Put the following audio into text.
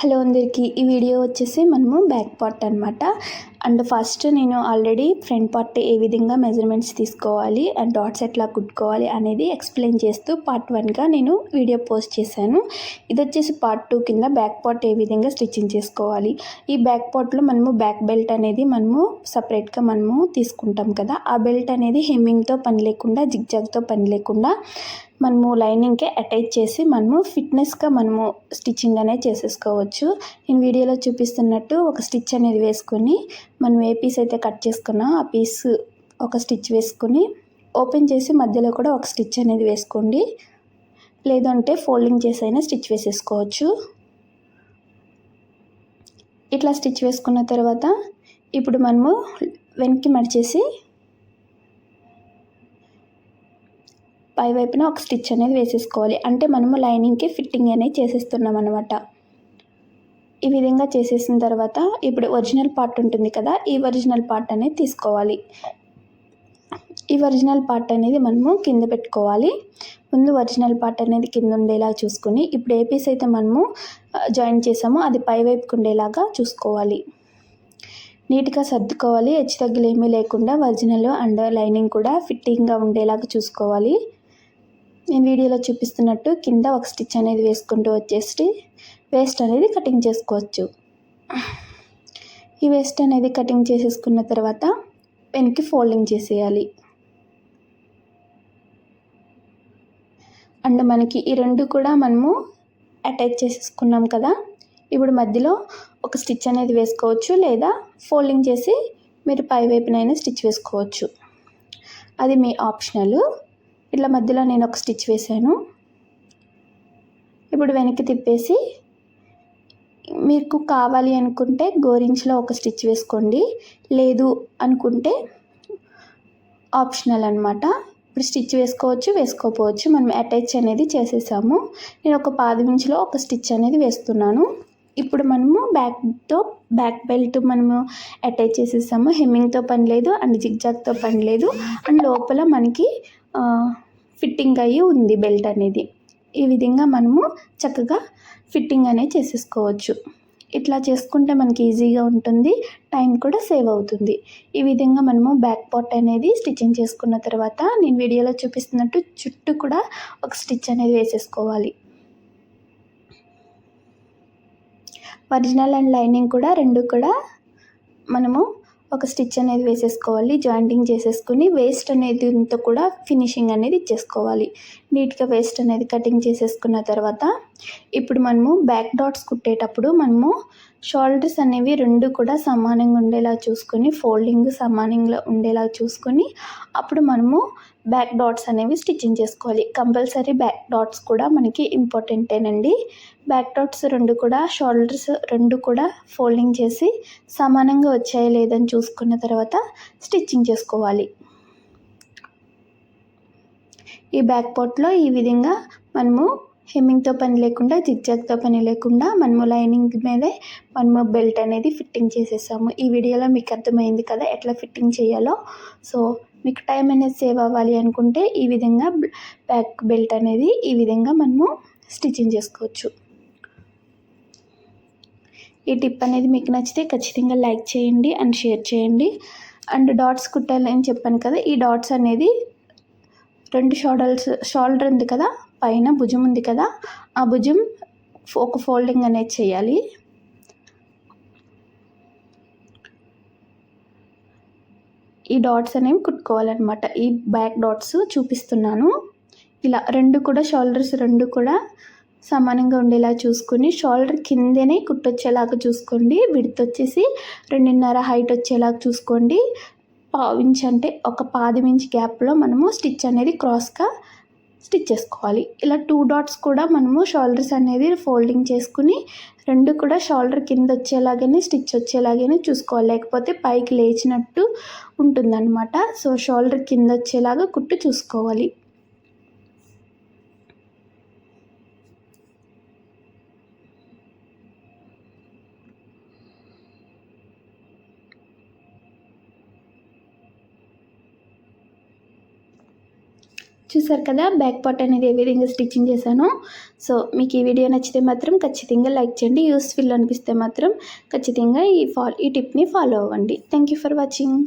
Hello అందరికీ ఈ video వచ్చేసి మనము బ్యాక్ పార్ట్ అనమాట అండ్ ఫస్ట్ నేను ఆల్రెడీ ఫ్రంట్ పార్ట్ ఏ విధంగా మెజర్మెంట్స్ తీసుకోవాలి అండ్ డాట్స్ ఎట్లా కుట్టుకోవాలి అనేది ఎక్స్ప్లెయిన్ చేస్తూ పార్ట్ వన్గా నేను వీడియో పోస్ట్ చేశాను. ఇది వచ్చేసి పార్ట్ టూ కింద బ్యాక్ పార్ట్ ఏ విధంగా స్టిచ్చింగ్ చేసుకోవాలి. ఈ బ్యాక్ పార్ట్లో మనము బ్యాక్ బెల్ట్ అనేది మనము సపరేట్గా మనము తీసుకుంటాం కదా. ఆ బెల్ట్ అనేది హెమ్మింగ్తో పని లేకుండా జిగ్జాగ్తో పని లేకుండా మనము లైనింగ్కే అటాచ్ చేసి మనము ఫిట్నెస్గా మనము స్టిచ్చింగ్ అనేది చేసేసుకోవచ్చు. నేను వీడియోలో చూపిస్తున్నట్టు ఒక స్టిచ్ అనేది వేసుకొని మనం ఏ పీస్ అయితే కట్ చేసుకున్నా ఆ పీస్ ఒక స్టిచ్ వేసుకొని ఓపెన్ చేసి మధ్యలో కూడా ఒక స్టిచ్ అనేది వేసుకోండి. లేదంటే ఫోల్డింగ్ చేసి అయినా స్టిచ్ వేసేసుకోవచ్చు. ఇట్లా స్టిచ్ వేసుకున్న తర్వాత ఇప్పుడు మనము వెనక్కి మడిచేసి పై వైపున ఒక స్టిచ్ అనేది వేసేసుకోవాలి. అంటే మనము లైనింగ్కి ఫిట్టింగ్ అనేది చేసేస్తున్నాం అనమాట ఈ విధంగా చేసేసిన తర్వాత ఇప్పుడు ఒరిజినల్ పార్ట్ ఉంటుంది కదా ఈ ఒరిజినల్ పార్ట్ అనేది తీసుకోవాలి. ఈ ఒరిజినల్ పార్ట్ అనేది మనము కింద పెట్టుకోవాలి. ముందు ఒరిజినల్ పార్ట్ అనేది కింద ఉండేలా చూసుకుని ఇప్పుడు ఏ పీస్ అయితే మనము జాయిన్ చేసామో అది పై వైపుకు ఉండేలాగా చూసుకోవాలి. నీట్గా సర్దుకోవాలి. హెచ్చు తగ్గులు ఏమీ లేకుండా ఒరిజినల్ అండ్ లైనింగ్ కూడా ఫిట్టింగ్గా ఉండేలాగా చూసుకోవాలి. నేను వీడియోలో చూపిస్తున్నట్టు కింద ఒక స్టిచ్ అనేది వేసుకుంటూ వచ్చేసి వేస్ట్ అనేది కటింగ్ చేసుకోవచ్చు. ఈ వేస్ట్ అనేది కటింగ్ చేసేసుకున్న తర్వాత పెన్కి ఫోల్డింగ్ చేసేయాలి. అండ్ మనకి ఈ రెండు కూడా మనము అటాచ్ చేసేసుకున్నాం కదా ఇప్పుడు మధ్యలో ఒక స్టిచ్ అనేది వేసుకోవచ్చు లేదా ఫోల్డింగ్ చేసి మీరు పై వైపునైనా స్టిచ్ వేసుకోవచ్చు. అది మీ ఆప్షనల్. ఇట్లా మధ్యలో నేను ఒక స్టిచ్ వేసాను ఇప్పుడు వెనక్కి తిప్పేసి మీకు కావాలి అనుకుంటే గోరింగ్స్లో ఒక స్టిచ్ వేసుకోండి. లేదు అనుకుంటే ఆప్షనల్ అనమాట ఇప్పుడు స్టిచ్ వేసుకోవచ్చు వేసుకోకపోవచ్చు మనం అటాచ్ అనేది చేసేసాము. నేను ఒక పాదమించులో ఒక స్టిచ్ అనేది వేస్తున్నాను. ఇప్పుడు మనము బ్యాక్తో బ్యాక్ బెల్ట్ మనము అటాచ్ చేసేసాము. హెమ్మింగ్తో పని లేదు అండ్ జిగ్జాగ్తో పని లేదు. అండ్ లోపల మనకి ఫిట్టింగ్ అయ్యి ఉంది బెల్ట్ అనేది. ఈ విధంగా మనము చక్కగా ఫిట్టింగ్ అనేది చేసేసుకోవచ్చు. ఇట్లా చేసుకుంటే మనకి ఈజీగా ఉంటుంది టైం కూడా సేవ్ అవుతుంది. ఈ విధంగా మనము బ్యాక్ పార్ట్ అనేది స్టిచ్చింగ్ చేసుకున్న తర్వాత నేను వీడియోలో చూపిస్తున్నట్టు చుట్టూ కూడా ఒక స్టిచ్ అనేది వేసేసుకోవాలి. ఒరిజినల్ అండ్ లైనింగ్ కూడా రెండు కూడా మనము ఒక స్టిచ్ అనేది వేసేసుకోవాలి జాయింటింగ్ చేసేసుకుని వేస్ట్ అనేది ఇంత కూడా ఫినిషింగ్ అనేది ఇచ్చేసుకోవాలి. నీట్గా వేస్ట్ అనేది కటింగ్ చేసేసుకున్న తర్వాత ఇప్పుడు మనము బ్యాక్ డాట్స్ కుట్టేటప్పుడు మనము షోల్డర్స్ అనేవి రెండు కూడా సమానంగా ఉండేలా చూసుకొని ఫోల్డింగ్ సమానంగా ఉండేలా చూసుకొని అప్పుడు మనము బ్యాక్ డాట్స్ అనేవి స్టిచ్చింగ్ చేసుకోవాలి. కంపల్సరీ బ్యాక్ డాట్స్ కూడా మనకి ఇంపార్టెంటేనండి బ్యాక్ డాట్స్ రెండు కూడా షోల్డర్స్ రెండు కూడా ఫోల్డింగ్ చేసి సమానంగా వచ్చాయో లేదని చూసుకున్న తర్వాత స్టిచ్చింగ్ చేసుకోవాలి. ఈ బ్యాక్ పార్ట్లో ఈ విధంగా మనము హెమ్మింగ్తో పని లేకుండా జిగ్జాగ్తో పని లేకుండా మనము లైనింగ్ మీదే మనము బెల్ట్ అనేది ఫిట్టింగ్ చేసేసాము. ఈ వీడియోలో మీకు అర్థమైంది కదా ఎట్లా ఫిట్టింగ్ చేయాలో. సో మీకు టైం అనేది సేవ్ అవ్వాలి అనుకుంటే ఈ విధంగా బ్యాక్ బెల్ట్ అనేది ఈ విధంగా మనము స్టిచ్చింగ్ చేసుకోవచ్చు. ఈ టిప్ అనేది మీకు నచ్చితే ఖచ్చితంగా లైక్ చేయండి అండ్ షేర్ చేయండి. అండ్ డాట్స్ కుట్టాలని చెప్పాను కదా ఈ డాట్స్ అనేది రెండు షోల్డర్స్ షోల్డర్ ఉంది కదా పైన భుజం ఉంది కదా ఆ భుజం ఒక ఫోల్డింగ్ అనేది చేయాలి. ఈ డాట్స్ అనేవి కుట్టుకోవాలన్నమాట. ఈ బ్యాక్ డాట్స్ చూపిస్తున్నాను. ఇలా రెండు కూడా షోల్డర్స్ రెండు కూడా సమానంగా ఉండేలా చూసుకొని షోల్డర్ కిందనే కుట్టొచ్చేలాగా చూసుకోండి. విడత్ వచ్చేసి రెండున్నర హైట్ వచ్చేలాగా చూసుకోండి. పావించ్ అంటే ఒక పాదమించి గ్యాప్లో మనము స్టిచ్ అనేది క్రాస్గా స్టిచ్ చేసుకోవాలి. ఇలా టూ డాట్స్ కూడా మనము షోల్డర్స్ అనేది ఫోల్డింగ్ చేసుకుని రెండు కూడా షోల్డర్ కింద వచ్చేలాగానే స్టిచ్ వచ్చేలాగానే చూసుకోవాలి. లేకపోతే పైకి లేచినట్టు ఉంటుందన్నమాట. సో షోల్డర్ కింద వచ్చేలాగా కుట్టు చూసుకోవాలి. చూసారు కదా బ్యాక్ పార్ట్ అనేది ఏ విధంగా స్టిచ్చింగ్ చేశాను. సో మీకు ఈ వీడియో నచ్చితే మాత్రం ఖచ్చితంగా లైక్ చేయండి. యూస్ఫుల్ అనిపిస్తే మాత్రం ఖచ్చితంగా ఈ ఫా ఈ టిప్ని ఫాలో అవ్వండి. Thank you for watching